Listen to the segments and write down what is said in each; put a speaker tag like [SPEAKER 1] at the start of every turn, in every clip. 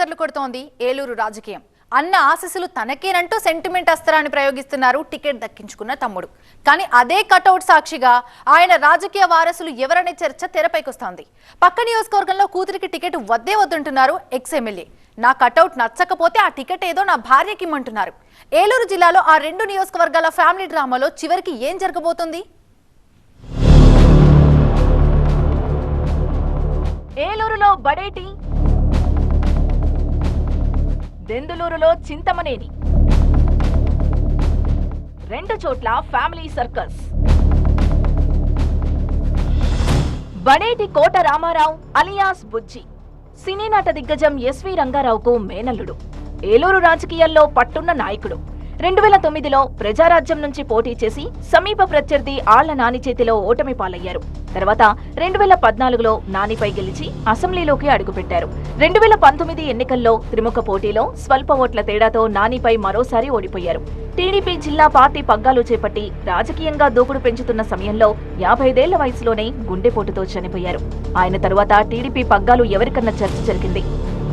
[SPEAKER 1] చక్కర్లు కొడుతోంది ఏలూరు రాజకీయం. అన్న ఆశీస్సులు తనకేనంటూ సెంటిమెంట్ అస్త్రాన్ని ప్రయోగిస్తున్నారు టికెట్ దక్కించుకున్న తమ్ముడు. కానీ అదే కటౌట్ సాక్షిగా ఆయన రాజకీయ వారసులు ఎవరనే చర్చ తెరపైకొస్తోంది. పక్క నియోజకవర్గంలో కూతురికి టికెట్ వద్దే వద్దంటున్నారు ఎక్స్ ఎమ్మెల్యే. నా కటౌట్ నచ్చకపోతే ఆ టికెట్ ఏదో నా భార్యకి ఇమ్మంటున్నారు. ఏలూరు జిల్లాలో ఆ రెండు నియోజకవర్గాల ఫ్యామిలీ డ్రామాలో చివరికి ఏం జరగబోతుంది?
[SPEAKER 2] ఏలూరులో బడేటి దెందులూరులో చింతమనేని. రెండు చోట్ల family circus Badeti Kota Ramarao alias Bujji. Cine నట దిగ్గజం ఎస్వి రంగారావుకు మేనల్లుడు. ఏలూరు రాజకీయాల్లో పట్టున్న నాయకుడు. రెండు వేల తొమ్మిదిలో ప్రజారాజ్యం నుంచి పోటీ చేసి సమీప ప్రత్యర్థి ఆళ్ళ నాని చేతిలో ఓటమి పాలయ్యారు. తర్వాత రెండు వేల పద్నాలుగులో నానిపై గెలిచి అసెంబ్లీలోకి అడుగుపెట్టారు. రెండు వేల పంతొమ్మిది ఎన్నికల్లో త్రిముఖ పోటీలో స్వల్ప ఓట్ల తేడాతో నానిపై మరోసారి ఓడిపోయారు. టీడీపీ జిల్లా పార్టీ పగ్గాలు చేపట్టి రాజకీయంగా దూకుడు పెంచుతున్న సమయంలో యాభైదేళ్ళ వయసులోనే గుండెపోటుతో చనిపోయారు. ఆయన తరువాత టీడీపీ పగ్గాలు ఎవరికన్నా చర్చ జరిగింది?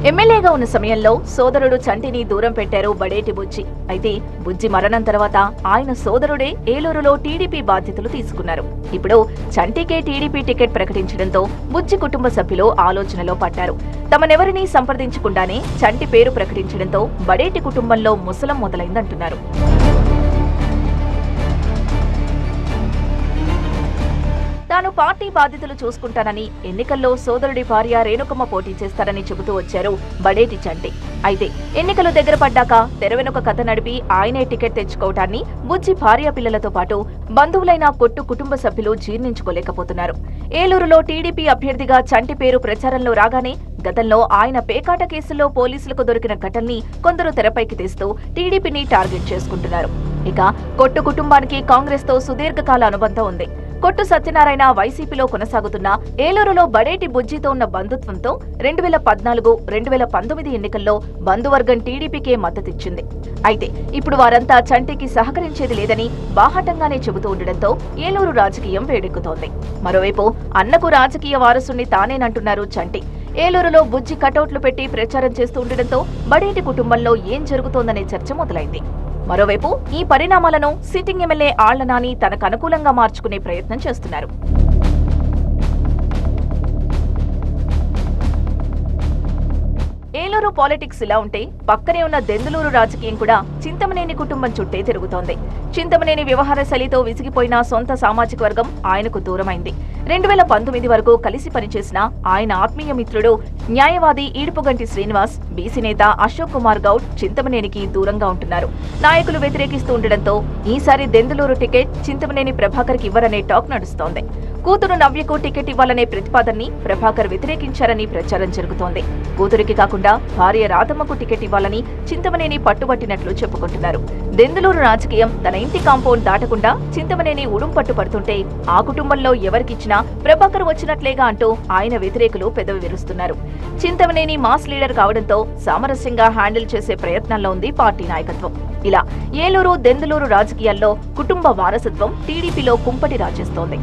[SPEAKER 2] ఎమ్మెల్యేగా ఉన్న సమయంలో సోదరుడు చంటిని దూరం పెట్టారు బడేటి బుజ్జి. అయితే బుజ్జి మరణం తర్వాత ఆయన సోదరుడే ఏలూరులో టీడీపీ బాధ్యతలు తీసుకున్నారు. ఇప్పుడు చంటికే టీడీపీ టికెట్ ప్రకటించడంతో బుజ్జి కుటుంబ సభ్యులు ఆలోచనలో పడ్డారు. తమనెవరినీ సంప్రదించకుండానే చంటి పేరు ప్రకటించడంతో బడేటి కుటుంబంలో ముసలం మొదలైందంటున్నారు. పార్టీ బాధ్యతలు చూసుకుంటానని ఎన్నికల్లో సోదరుడి భార్య రేణుకమ్మ పోటీ చేస్తారని చెబుతూ వచ్చారు బడేటి చంటి. అయితే ఎన్నికలు దగ్గర పడ్డాక తెరవెనుక కథ నడిపి ఆయనే టికెట్ తెచ్చుకోవటాన్ని బుజ్జి భార్య పిల్లలతో పాటు బంధువులైన కొట్టు కుటుంబ సభ్యులు జీర్ణించుకోలేకపోతున్నారు. ఏలూరులో టీడీపీ అభ్యర్థిగా చంటి పేరు ప్రచారంలో రాగానే గతంలో ఆయన పేకాట కేసుల్లో పోలీసులకు దొరికిన ఘటనని కొందరు తెరపైకి తెస్తూ టీడీపీని టార్గెట్ చేసుకుంటున్నారు. ఇక కొట్టు కుటుంబానికి కాంగ్రెస్తో సుదీర్ఘకాల అనుబంధం ఉంది. కొట్టు సత్యనారాయణ వైసీపీలో కొనసాగుతున్న ఏలూరులో బడేటి బుజ్జితో ఉన్న బంధుత్వంతో రెండు వేల పద్నాలుగు రెండు వేల పంతొమ్మిది ఎన్నికల్లో బంధువర్గం టీడీపీకే మద్దతిచ్చింది. అయితే ఇప్పుడు వారంతా చంటికి సహకరించేది లేదని బాహాటంగానే చెబుతూ ఉండడంతో ఏలూరు రాజకీయం వేడెక్కుతోంది. మరోవైపు అన్నకు రాజకీయ వారసుని తానేనంటున్నారు చంటి. ఏలూరులో బుజ్జి కటౌట్లు పెట్టి ప్రచారం చేస్తూ ఉండడంతో బడేటి కుటుంబంలో ఏం జరుగుతోందనే చర్చ మొదలైంది. మరోవైపు ఈ పరిణామాలను సిట్టింగ్ ఎమ్మెల్యే ఆళ్ళ నాని తనకు అనుకూలంగా మార్చుకునే ప్రయత్నం చేస్తున్నారు. ఏలూరు పాలిటిక్స్ ఇలా ఉంటే పక్కనే ఉన్న దెందులూరు రాజకీయం కూడా చింతమనేని కుటుంబం చుట్టే తిరుగుతోంది. చింతమనేని వ్యవహార శైలితో విసిగిపోయిన సొంత సామాజిక వర్గం ఆయనకు దూరమైంది. రెండు వేల పంతొమ్మిది వరకు కలిసి పనిచేసిన ఆయన ఆత్మీయ మిత్రుడు న్యాయవాది ఈడుపుగంటి శ్రీనివాస్ బీసీ నేత అశోక్ కుమార్ గౌడ్ చింతమనేనికి దూరంగా ఉంటున్నారు. నాయకులు వ్యతిరేకిస్తూ ఉండడంతో ఈసారి దెందులూరు టికెట్ చింతమనేని ప్రభాకర్కి ఇవ్వరనే టాక్ నడుస్తోంది. కూతురు నవ్యకు టికెట్ ఇవ్వాలనే ప్రతిపాదనని ప్రభాకర్ వ్యతిరేకించారని ప్రచారం జరుగుతోంది. కూతురికి కాకుండా భార్య రాధమ్మకు టికెట్ ఇవ్వాలని చింతమనేని పట్టుబట్టినట్లు చెప్పుకుంటున్నారు. దెందులూరు రాజకీయం తన ఇంటి కాంపౌండ్ దాటకుండా చింతమనేని ఉడుంపట్టు పడుతుంటే ఆ కుటుంబంలో ఎవరికిచ్చినా ప్రభాకర్ వచ్చినట్లేగా అంటూ ఆయన వ్యతిరేకులు పెదవి విరుస్తున్నారు. చింతమనేని మాస్ లీడర్ కావడంతో సామరస్యంగా హ్యాండిల్ చేసే ప్రయత్నంలో ఉంది పార్టీ నాయకత్వం. ఇలా ఏలూరు దెందులూరు రాజకీయాల్లో కుటుంబ వారసత్వం టీడీపీలో కుంపటి రాజేస్తోంది